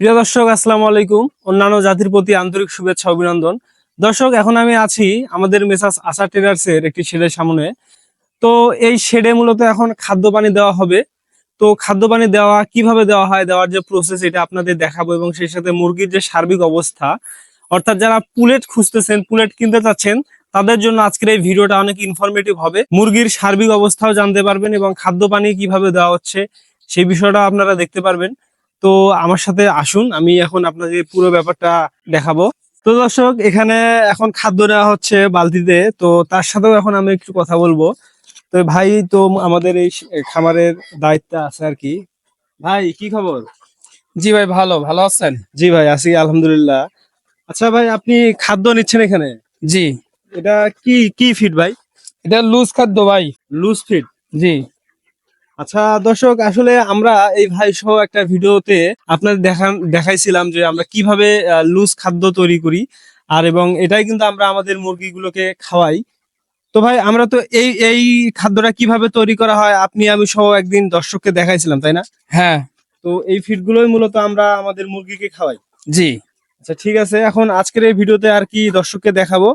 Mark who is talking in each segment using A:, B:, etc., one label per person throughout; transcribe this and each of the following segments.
A: প্রিয় দর্শক, আসসালামু আলাইকুম। অন্যান্য জাতির প্রতি আন্তরিক শুভেচ্ছা, অভিনন্দন। দর্শক, এখন আমি আছি আমাদের মেসাস আশা ট্রেডার্স এর একটি শেডের সামনে। তো এই শেডে মূলত এখন খাদ্য পানি দেওয়া হবে। তো খাদ্য পানি দেওয়া কীভাবে দেওয়া হয়, দেওয়ার যে প্রসেস এটা আপনাদের দেখাবো এবং সেই সাথে মুরগির যে সার্বিক অবস্থা, অর্থাৎ যারা পুলেট খুঁজতেছেন, পুলেট কিনতে চাচ্ছেন, তাদের জন্য আজকের এই ভিডিওটা অনেক ইনফরমেটিভ হবে। মুরগির সার্বিক অবস্থাও জানতে পারবেন এবং খাদ্য পানি কীভাবে দেওয়া হচ্ছে, সেই বিষয়টা আপনারা দেখতে পারবেন। তো আমার সাথে আসুন আমি এখন আপনাদের পুরো ব্যাপারটা দেখাবো। তো দর্শক এখানে এখন খাদ্য নেওয়া হচ্ছে বালতিতে তো তার সাথেও এখন আমি একটু কথা বলব। তো ভাই তো আমাদের এই খামারের দায়িত্ব আছে আর কি। ভাই কি খবর?
B: জি ভাই ভালো। ভালো আছেন?
A: জি ভাই আছি আলহামদুলিল্লাহ। আচ্ছা ভাই আপনি খাদ্য নিচ্ছেন এখানে?
B: জি।
A: এটা কি কি ফিড ভাই?
B: এটা লুজ খাদ্য ভাই।
A: লুজ ফিড
B: জি।
A: আচ্ছা দর্শক আসলে আমরা এই ভাই সহ একটা ভিডিওতে আপনাদের দেখান দেখাইছিলাম যে আমরা কীভাবে লুজ খাদ্য তৈরি করি। আর এবং এটাই কিন্তু আমরা আমাদের মুরগিগুলোকে খাওয়াই। তো ভাই আমরা তো এই এই খাদ্যটা কীভাবে তৈরি করা হয় আপনি আমি সহ একদিন দর্শককে দেখাইছিলাম তাই না?
B: হ্যাঁ।
A: তো এই ফিডগুলোই মূলত আমরা আমাদের মুরগিকে খাওয়াই।
B: জি।
A: আচ্ছা ঠিক আছে এখন আজকের এই ভিডিওতে আর কি দর্শককে দেখাবো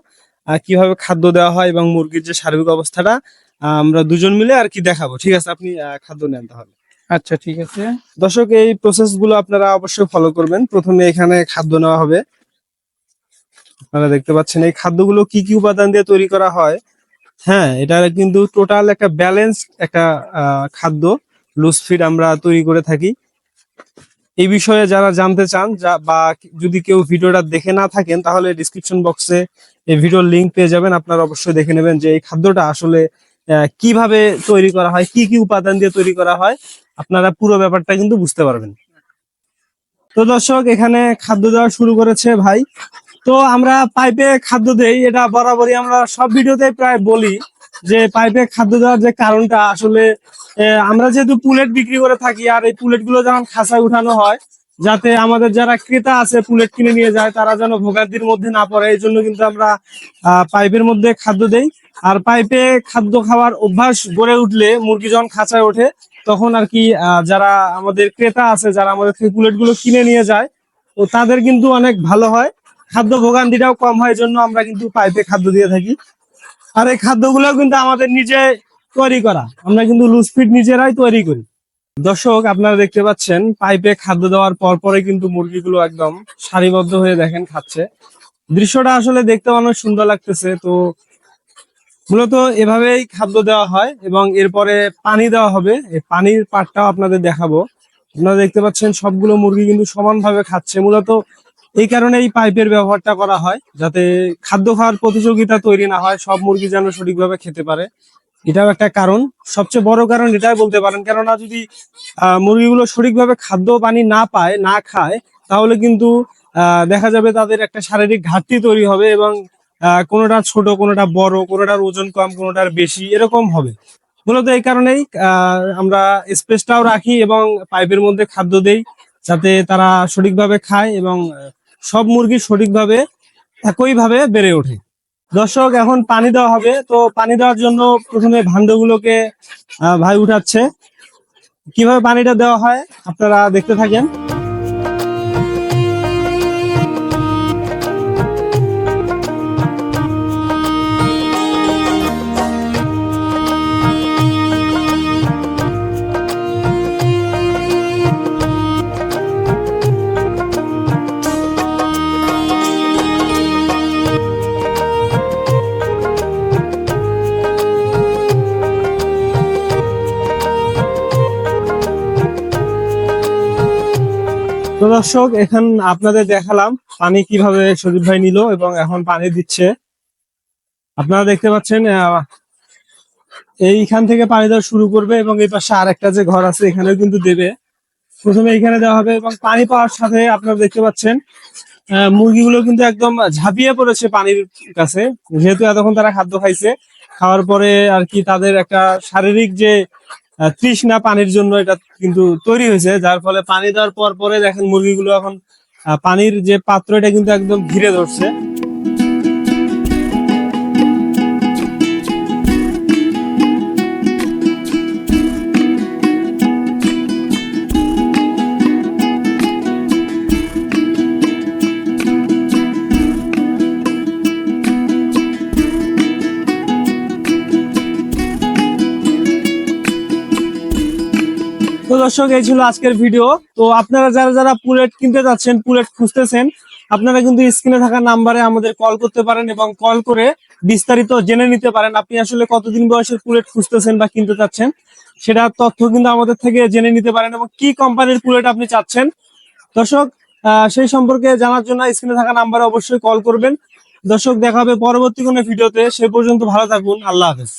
A: আর কীভাবে খাদ্য দেওয়া হয় এবং মুরগির যে সার্বিক অবস্থাটা। আমরা দুজন মিলে আর কি দেখাবো। ঠিক আছে আপনি খাদ্য নেন তাহলে।
B: আচ্ছা ঠিক আছে।
A: দর্শক এই প্রসেসগুলো আপনারা অবশ্যই ফলো করবেন। প্রথমে এখানে খাদ্য নেওয়া হবে। আপনারা দেখতে পাচ্ছেন এই খাদ্যগুলো কি কি উপাদান দিয়ে তৈরি করা হয়? হ্যাঁ এটা কিন্তু টোটাল একটা ব্যালেন্স একটা খাদ্য লুজ ফিড আমরা তৈরি করে থাকি। এই বিষয়ে যারা জানতে চান যা বা যদি কেউ ভিডিওটা দেখে না থাকেন তাহলে ডিসক্রিপশন বক্সে এই ভিডিওর লিংক পেয়ে যাবেন। আপনারা অবশ্যই দেখে নেবেন যে এই খাদ্যটা আসলে কীভাবে তৈরি করা হয়, কি কি উপাদান দিয়ে তৈরি করা হয়, আপনারা পুরো ব্যাপারটা কিন্তু বুঝতে পারবেন। তো দর্শক, এখানে খাদ্য দেওয়া শুরু করেছে ভাই। তো আমরা পাইপে খাদ্য দেই, এটা বরাবরই আমরা সব ভিডিওতে প্রায় বলি যে পাইপে খাদ্য দেওয়ার যে কারণটা, আসলে আমরা যেহেতু পুলেট বিক্রি করে থাকি, আর এই পুলেটগুলো যখন খাঁচায় উঠানো হয় যাতে আমাদের যারা ক্রেতা আছে, পুলেট কিনে নিয়ে যায়, তারা যেন ভোগান্তির মধ্যে না পড়ে। এই জন্য কিন্তু আমরা পাইপের মধ্যে খাদ্য দেই। আর পাইপে খাদ্য খাওয়ার অভ্যাস গড়ে উঠলে মুরগি যখন খাঁচায় ওঠে, তখন আর কি যারা আমাদের ক্রেতা আছে, যারা আমাদের থেকে পুলেটগুলো কিনে নিয়ে যায় তো তাদের কিন্তু অনেক ভালো হয়। খাদ্য ভোগান্তিটাও কম হয় জন্য আমরা কিন্তু পাইপে খাদ্য দিয়ে থাকি। আর এই খাদ্যগুলো কিন্তু আমাদের নিজে তৈরি করা। আমরা কিন্তু লুজ ফিড নিজেরাই তৈরি করি। দর্শক, আপনারা দেখতে পাচ্ছেন, পাইপে খাদ্য দেওয়ার পর পরে কিন্তু মুরগিগুলো একদম সারিবদ্ধ হয়ে দেখেন খাচ্ছে। দৃশ্যটা আসলে দেখতে অনেক সুন্দর লাগতেছে। তো মূলত এভাবেই খাদ্য দেওয়া হয় এবং এরপরে পানি দেওয়া হবে। এই পানির পাটটাও আপনাদের দেখাবো। আপনারা দেখতে পাচ্ছেন, সবগুলো মুরগি কিন্তু সমানভাবে খাচ্ছে। মূলত এই কারণে এই পাইপের ব্যবহারটা করা হয়, যাতে খাদ্য খাওয়ার প্রতিযোগিতা তৈরি না হয়, সব মুরগি যেন সঠিকভাবে খেতে পারে। এটাও একটা কারণ। সবচেয়ে বড় কারণ এটাই বলতে পারেন, কেননা যদি মুরগিগুলো সঠিকভাবে খাদ্য পানি না পায়, না খায়, তাহলে কিন্তু দেখা যাবে তাদের একটা শারীরিক ঘাটতি তৈরি হবে এবং কোনোটা ছোট, কোনোটা বড়, কোনোটার ওজন কম, কোনোটার বেশি, এরকম হবে। মূলত এই কারণেই আমরা স্পেসটাও রাখি এবং পাইপের মধ্যে খাদ্য দেই, যাতে তারা সঠিকভাবে খায় এবং সব মুরগি সঠিকভাবে, একইভাবে বেড়ে ওঠে। দর্শক, এখন পানি দেওয়া হবে। তো পানি দেওয়ার জন্য প্রথমে ভান্ডগুলোকে ভাই উঠাচ্ছে। কীভাবে পানিটা দেওয়া হয়, আপনারা দেখতে থাকেন। তো দর্শক, এখন আপনাদের দেখালাম পানি কীভাবে সজীব ভাই নিল এবং এখন পানি দিচ্ছে। আপনারা দেখতে পাচ্ছেন এইখান থেকে পানি দেওয়া শুরু করবে এবং এই পাশে আর একটা যে ঘর আছে এখানেও কিন্তু দেবে। প্রথমে এখানে দেওয়া হবে এবং পানি পাওয়ার সাথে আপনারা দেখতে পাচ্ছেন মুরগিগুলো কিন্তু একদম ঝাঁপিয়ে পড়েছে পানির কাছে। যেহেতু এতক্ষণ তারা খাদ্য খাইছে, খাওয়ার পরে আর কি তাদের একটা শারীরিক যে তৃষ্ণা পানির জন্য এটা কিন্তু তৈরি হয়েছে, যার ফলে পানি দেওয়ার পর পরে দেখেন মুরগিগুলো এখন পানির যে পাত্র এটা কিন্তু একদম ঘিরে ধরছে। দর্শক, এই ছিল আজকের ভিডিও। তো আপনারা যারা যারা পুলেট কিনতে যাচ্ছেন, পুলেট খুঁজতেছেন, আপনারা কিন্তু স্ক্রিনে থাকা নাম্বারে আমাদের কল করতে পারেন এবং কল করে বিস্তারিত জেনে নিতে পারেন আপনি আসলে কতদিন বয়সের পুলেট খুঁজতেছেন বা কিনতে চাচ্ছেন। সেটা তথ্য কিন্তু আমাদের থেকে জেনে নিতে পারেন এবং কি কোম্পানির পুলেট আপনি চাচ্ছেন। দর্শক সেই সম্পর্কে জানার জন্য স্ক্রিনে থাকা নাম্বারে অবশ্যই কল করবেন। দর্শক, দেখা হবে পরবর্তী কোনো ভিডিওতে। সে পর্যন্ত ভালো থাকুন। আল্লাহ হাফেজ।